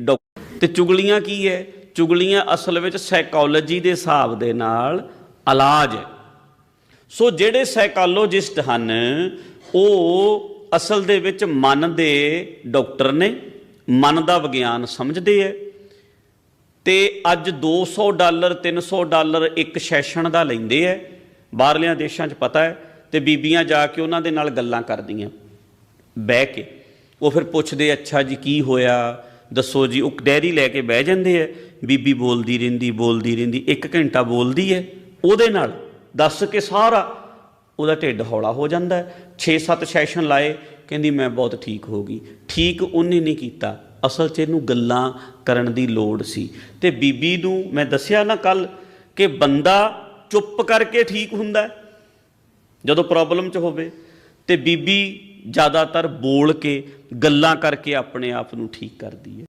ਡਾਕ- ਤੇ ਚੁਗਲੀਆਂ ਕੀ ਹੈ ਚੁਗਲੀਆਂ ਅਸਲ ਵਿੱਚ ਸਾਈਕੋਲੋਜੀ ਦੇ ਹਿਸਾਬ ਦੇ ਨਾਲ ਇਲਾਜ ਹੈ ਸੋ ਜਿਹੜੇ ਸਾਈਕੋਲੋਜਿਸਟ ਹਨ, ਉਹ ਅਸਲ ਦੇ ਵਿੱਚ ਮਨ ਦੇ ਡਾਕਟਰ ਨੇ, ਮਨ ਦਾ ਵਿਗਿਆਨ ਸਮਝਦੇ ਹੈ ਤੇ ਅੱਜ 200 ਡਾਲਰ 300 ਡਾਲਰ ਇੱਕ ਸੈਸ਼ਨ ਦਾ ਲੈਂਦੇ ਐ। ਬਾਹਰਲਿਆਂ ਦੇਸ਼ਾਂ 'ਚ ਪਤਾ ਹੈ ਤੇ ਬੀਬੀਆਂ ਜਾ ਕੇ ਉਹਨਾਂ ਦੇ ਨਾਲ ਗੱਲਾਂ ਕਰਦੀਆਂ। ਬਹਿ ਕੇ ਉਹ ਫਿਰ ਪੁੱਛਦੇ, ਅੱਛਾ ਜੀ ਕੀ ਹੋਇਆ? ਦੱਸੋ ਜੀ, ਉਹ ਡੈਰੀ ਲੈ ਕੇ ਬਹਿ ਜਾਂਦੇ ਐ ਬੀਬੀ ਬੋਲਦੀ ਰਹਿੰਦੀ ਬੋਲਦੀ ਰਹਿੰਦੀ, ਇੱਕ ਘੰਟਾ ਬੋਲਦੀ ਹੈ, ਉਹਦੇ ਨਾਲ ਦੱਸ ਕੇ ਸਾਰਾ ਉਹਦਾ ਢਿੱਡ ਹੌਲਾ ਹੋ ਜਾਂਦਾ 6-7 ਸੈਸ਼ਨ ਲਾਏ, ਕਹਿੰਦੀ ਮੈਂ ਬਹੁਤ ਠੀਕ ਹੋ ਗਈ। ਠੀਕ ਉਹਨੇ ਨਹੀਂ ਕੀਤਾ, ਅਸਲ 'ਚ ਇਹਨੂੰ ਗੱਲਾਂ ਕਰਨ ਦੀ ਲੋੜ ਸੀ। ਤੇ ਬੀਬੀ ਨੂੰ ਮੈਂ ਦੱਸਿਆ ਨਾ ਕੱਲ ਕਿ ਬੰਦਾ ਚੁੱਪ ਕਰਕੇ ਠੀਕ ਹੁੰਦਾ ਜਦੋਂ ਪ੍ਰੋਬਲਮ 'ਚ ਹੋਵੇ, ਤੇ ਬੀਬੀ ਜ਼ਿਆਦਾਤਰ ਬੋਲ ਕੇ ਗੱਲਾਂ ਕਰਕੇ ਆਪਣੇ ਆਪ ਨੂੰ ਠੀਕ ਕਰਦੀ ਹੈ।